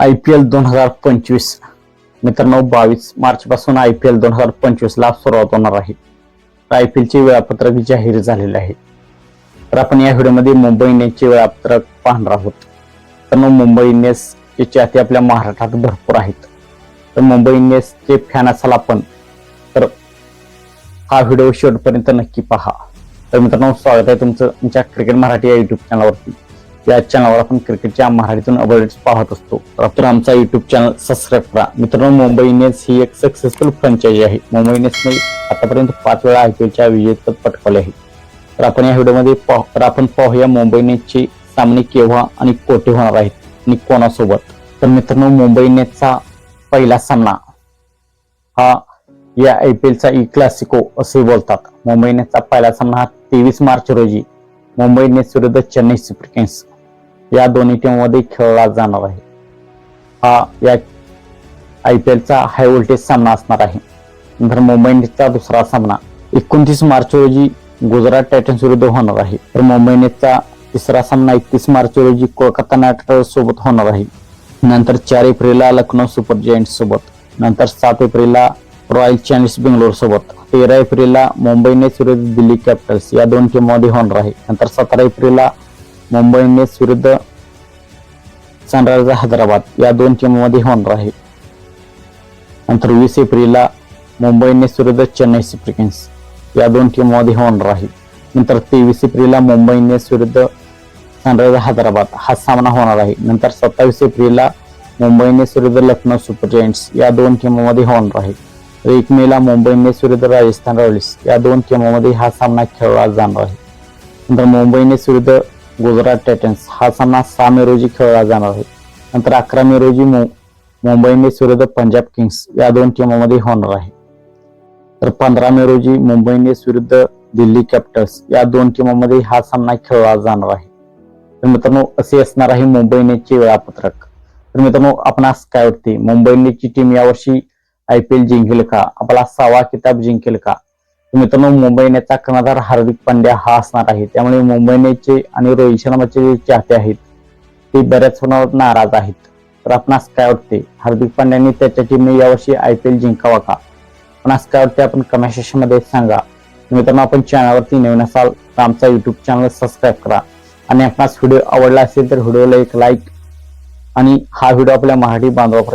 I P L दोन हजार पंचवीस. मित्रांनो बावीस मार्च पासून आय पी एल दोन हजार पंचवीस ला सुरुवात होणार आहे. आय पी एलचे वेळापत्रक जाहीर झालेले आहे. तर आपण या व्हिडिओमध्ये मुंबई इंडियन्सचे वेळापत्रक पाहणार आहोत. तर मग मुंबई इंडियन्सचे चाहते आपल्या महाराष्ट्रात भरपूर आहेत. तर मुंबई इंडियन्सचे फॅन असाल आपण तर हा व्हिडिओ शेवटपर्यंत नक्की पहा. तर मित्रांनो स्वागत आहे तुमचं तुमच्या क्रिकेट मराठी या युट्यूब चॅनलवरती या चॅनलवर आपण क्रिकेटच्या मराठीतून अपडेट्स पाहत असतो. तर आमचा युट्यूब चॅनल सबस्क्राईब करा. मित्रांनो मुंबई इंडियन्स ही एक सक्सेसफुल फ्रँचायझी आहे. मुंबई इंडियन्सने आतापर्यंत पाच वेळा आय पी एलच्या विजेत पटकावले आहे. तर आपण या व्हिडिओमध्ये पाहू तर आपण पाहूया मुंबई इंडियन्सचे सामने केव्हा आणि कोठे होणार आहेत आणि कोणासोबत. तर मित्रांनो मुंबई इंडियन्सचा पहिला सामना हा या आय पी एलचा ई क्लासिको असे बोलतात. मुंबई इंडियन्सचा पहिला सामना हा तेवीस मार्च रोजी मुंबई इंडियन्स विरुद्ध चेन्नई सुपर किंग्स या दोन्ही टीममध्ये खेळला जाणार आहे. हा या आय पी एलचा हाय व्होल्टेज सामना असणार आहे. नंतर मुंबई इंडियन्सचा दुसरा सामना एकोणतीस मार्च रोजी गुजरात टायटन्स विरुद्ध होणार आहे. तर मुंबई इंडियन्सचा तिसरा सामना एकतीस मार्च रोजी कोलकाता नाईट रायडर्स सोबत होणार आहे. नंतर चार एप्रिलला लखनौ सुपर जायंट्स सोबत नंतर सात एप्रिलला रॉयल चॅलेंजर्स बेंगलोर सोबत तेरा एप्रिलला मुंबई इंडियन्स विरुद्ध दिल्ली कॅपिटल्स या दोन टीममध्ये होणार आहे. नंतर सतरा एप्रिलला मुंबई इंडियन्स विरुद्ध सनरायझर हैदराबाद. या दोन टीममध्ये होणार आहे. नंतर वीस एप्रिलला मुंबईने इंडियन्स चेन्नई सुपर किंग्स या दोन टीममध्ये होणार आहे. नंतर तेवीस एप्रिलला मुंबईने इंडियन्स विरुद्ध सनरायझर हैदराबाद. हा सामना होणार आहे. नंतर सत्तावीस एप्रिलला मुंबईने इंडियन्स लखनौ सुपर जायंट्स या दोन टीममध्ये होणार आहे. तर एक मेला मुंबईने इंडियन्स राजस्थान रॉयल्स. या दोन टीममध्ये हा सामना खेळला जाणार आहे. नंतर मुंबईने इंडियन्स गुजरात टायटन्स हा सामना सहा मे रोजी खेळला जाणार आहे. नंतर अकरा मे रोजी मु- मुंबई इंडियन्स विरुद्ध पंजाब किंग्स या दोन टीमामध्ये होणार आहे. तर पंधरा मे रोजी मुंबई इंडियन्स विरुद्ध दिल्ली कॅपिटल्स या दोन टीमामध्ये हा सामना खेळला जाणार आहे. तर मित्रांनो असे असणार आहे मुंबई इंडियन्सचे वेळापत्रक. तर मित्रांनो आपणास काय वाटते मुंबई इंडियन्सची टीम यावर्षी आय पी एल जिंकेल का? आपला सहावा किताब जिंकेल का? मित्रांनो मुंबई इंडियनचा कर्णधार हार्दिक पांड्या हा असणार आहे. त्यामुळे मुंबई इंडियनचे आणि रोहित शर्माचे जे चाहते आहेत ते बऱ्याच होण्यावर नाराज आहेत. तर आपणास काय वाटते? हार्दिक पांड्याने त्याच्या टीमने यावर्षी आय पी एल जिंकावा का? आपणास काय वाटते? आपण कमेंट सेक्शनमध्ये सांगा. मित्रांनो आपण चॅनलवरती नवीन असाल तर आमचा युट्यूब चॅनल सबस्क्राईब करा. आणि आपणास व्हिडिओ आवडला असेल तर व्हिडिओला एक लाईक आणि हा व्हिडिओ आपल्या मराठी बांधवापर्यंत